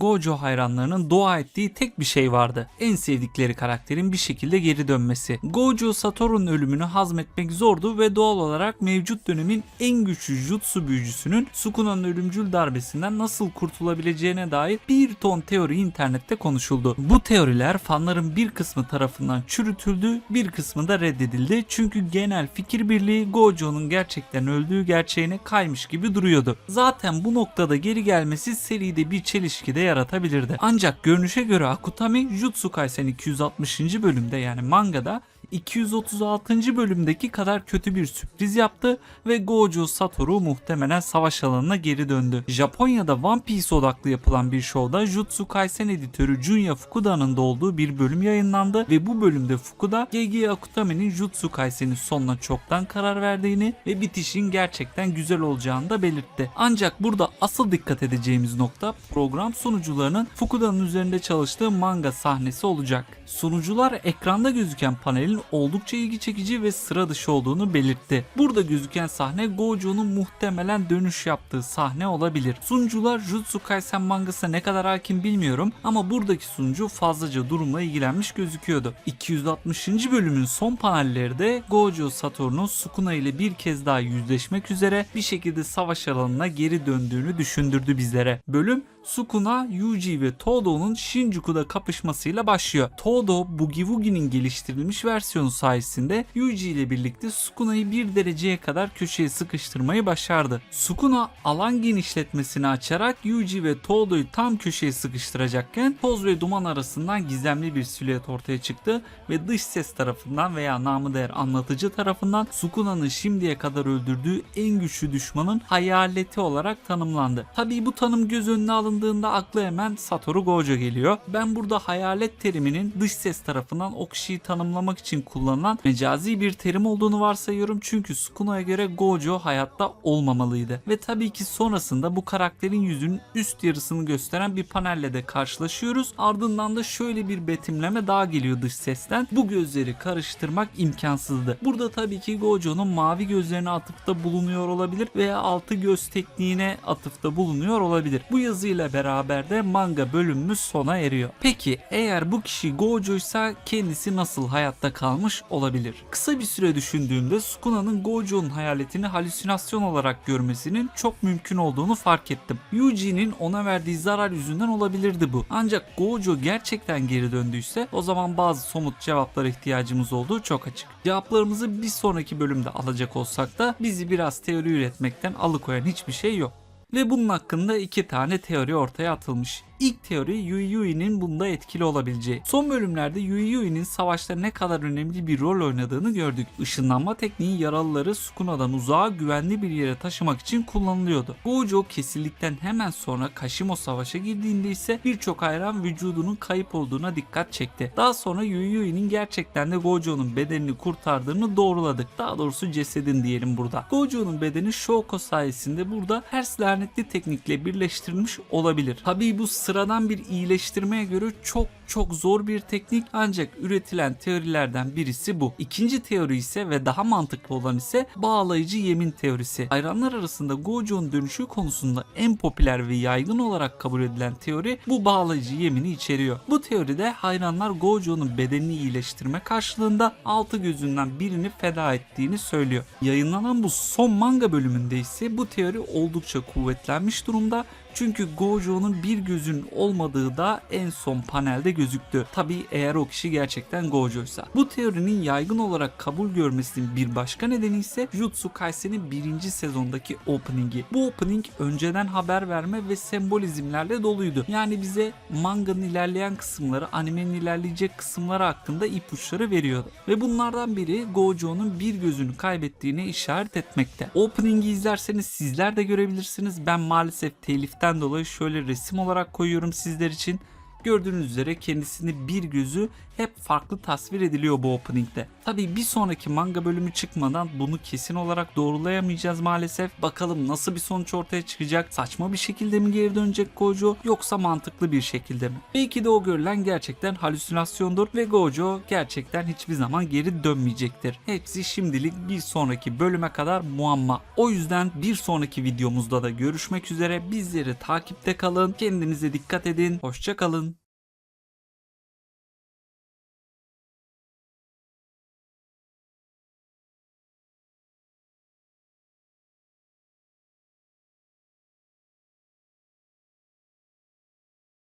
Gojo hayranlarının dua ettiği tek bir şey vardı. En sevdikleri karakterin bir şekilde geri dönmesi. Gojo Satoru'nun ölümünü hazmetmek zordu ve doğal olarak mevcut dönemin en güçlü jutsu büyücüsünün Sukuna'nın ölümcül darbesinden nasıl kurtulabileceğine dair bir ton teori internette konuşuldu. Bu teoriler fanların bir kısmı tarafından çürütüldü, bir kısmı da reddedildi. Çünkü genel fikir birliği Gojo'nun gerçekten öldüğü gerçeğine kaymış gibi duruyordu. Zaten bu noktada geri gelmesi seride bir çelişki de yaratabilirdi. Ancak görünüşe göre Akutami Jutsu Kaisen 260. bölümde yani mangada 236. bölümdeki kadar kötü bir sürpriz yaptı ve Gojo Satoru muhtemelen savaş alanına geri döndü. Japonya'da One Piece odaklı yapılan bir şovda Jutsu Kaisen editörü Junya Fukuda'nın da olduğu bir bölüm yayınlandı ve bu bölümde Fukuda Gege Akutami'nin Jutsu Kaisen'in sonuna çoktan karar verdiğini ve bitişin gerçekten güzel olacağını da belirtti. Ancak burada asıl dikkat edeceğimiz nokta program sunucularının Fukuda'nın üzerinde çalıştığı manga sahnesi olacak. Sunucular ekranda gözüken panelin oldukça ilgi çekici ve sıra dışı olduğunu belirtti. Burada gözüken sahne Gojo'nun muhtemelen dönüş yaptığı sahne olabilir. Sunucular Jutsu Kaisen mangasına ne kadar hakim bilmiyorum ama buradaki sunucu fazlaca durumla ilgilenmiş gözüküyordu. 260. bölümün son panelleri de Gojo Satoru'nun Sukuna ile bir kez daha yüzleşmek üzere bir şekilde savaş alanına geri döndüğünü düşündürdü bizlere. Bölüm Sukuna, Yuji ve Todo'nun Shinjuku'da kapışmasıyla başlıyor. Todo, Boogie Woogie'nin geliştirilmiş versiyonu sayesinde Yuji ile birlikte Sukuna'yı bir dereceye kadar köşeye sıkıştırmayı başardı. Sukuna alan genişletmesini açarak Yuji ve Todo'yu tam köşeye sıkıştıracakken toz ve duman arasından gizemli bir silüet ortaya çıktı ve dış ses tarafından veya namı değer anlatıcı tarafından Sukuna'nın şimdiye kadar öldürdüğü en güçlü düşmanın hayaleti olarak tanımlandı. Tabii bu tanım göz önüne alındığında akla hemen Satoru Gojo geliyor. Ben burada hayalet teriminin dış ses tarafından o kişiyi tanımlamak için kullanılan mecazi bir terim olduğunu varsayıyorum. Çünkü Sukuna'ya göre Gojo hayatta olmamalıydı. Ve tabii ki sonrasında bu karakterin yüzünün üst yarısını gösteren bir panelle de karşılaşıyoruz. Ardından da şöyle bir betimleme daha geliyor dış sesten. Bu gözleri karıştırmak imkansızdı. Burada tabii ki Gojo'nun mavi gözlerine atıfta bulunuyor olabilir veya altı göz tekniğine atıfta bulunuyor olabilir. Bu yazıyla beraber de manga bölümümüz sona eriyor. Peki eğer bu kişi Gojo ise kendisi nasıl hayatta kalmış olabilir? Kısa bir süre düşündüğümde Sukuna'nın Gojo'nun hayaletini halüsinasyon olarak görmesinin çok mümkün olduğunu fark ettim. Yuji'nin ona verdiği zarar yüzünden olabilirdi bu. Ancak Gojo gerçekten geri döndüyse o zaman bazı somut cevaplara ihtiyacımız olduğu çok açık. Cevaplarımızı bir sonraki bölümde alacak olsak da bizi biraz teori üretmekten alıkoyan hiçbir şey yok. Ve bunun hakkında iki tane teori ortaya atılmış. İlk teori Yui Yui'nin bunda etkili olabileceği. Son bölümlerde Yui Yui'nin savaşta ne kadar önemli bir rol oynadığını gördük. Işınlanma tekniği yaralıları Sukuna'dan uzağa güvenli bir yere taşımak için kullanılıyordu. Gojo kesildikten hemen sonra Kashimo savaşa girdiğinde ise birçok hayran vücudunun kayıp olduğuna dikkat çekti. Daha sonra Yui Yui'nin gerçekten de Gojo'nun bedenini kurtardığını doğruladık. Daha doğrusu cesedin diyelim burada. Gojo'nun bedeni Shoko sayesinde burada ters lanetli teknikle birleştirilmiş olabilir. Tabii bu sıradan bir iyileştirmeye göre çok çok zor bir teknik ancak üretilen teorilerden birisi bu. İkinci teori ise ve daha mantıklı olan ise bağlayıcı yemin teorisi. Hayranlar arasında Gojo'nun dönüşü konusunda en popüler ve yaygın olarak kabul edilen teori bu bağlayıcı yemini içeriyor. Bu teoride hayranlar Gojo'nun bedenini iyileştirme karşılığında altı gözünden birini feda ettiğini söylüyor. Yayınlanan bu son manga bölümünde ise bu teori oldukça kuvvetlenmiş durumda çünkü Gojo'nun bir gözün olmadığı da en son panelde gözüktü. Tabi eğer o kişi gerçekten Gojo'ysa. Bu teorinin yaygın olarak kabul görmesinin bir başka nedeni ise Jutsu Kaisen'in birinci sezondaki opening'i. Bu opening önceden haber verme ve sembolizmlerle doluydu. Yani bize manganın ilerleyen kısımları, animenin ilerleyecek kısımları hakkında ipuçları veriyordu. Ve bunlardan biri Gojo'nun bir gözünü kaybettiğine işaret etmekte. Opening'i izlerseniz sizler de görebilirsiniz. Ben maalesef teliften dolayı şöyle resim olarak koyuyorum sizler için. Gördüğünüz üzere kendisini bir gözü hep farklı tasvir ediliyor bu opening'de. Tabii bir sonraki manga bölümü çıkmadan bunu kesin olarak doğrulayamayacağız maalesef. Bakalım nasıl bir sonuç ortaya çıkacak? Saçma bir şekilde mi geri dönecek Gojo yoksa mantıklı bir şekilde mi? Belki de o görülen gerçekten halüsinasyondur ve Gojo gerçekten hiçbir zaman geri dönmeyecektir. Hepsi şimdilik bir sonraki bölüme kadar muamma. O yüzden bir sonraki videomuzda da görüşmek üzere. Bizleri takipte kalın. Kendinize dikkat edin. Hoşça kalın.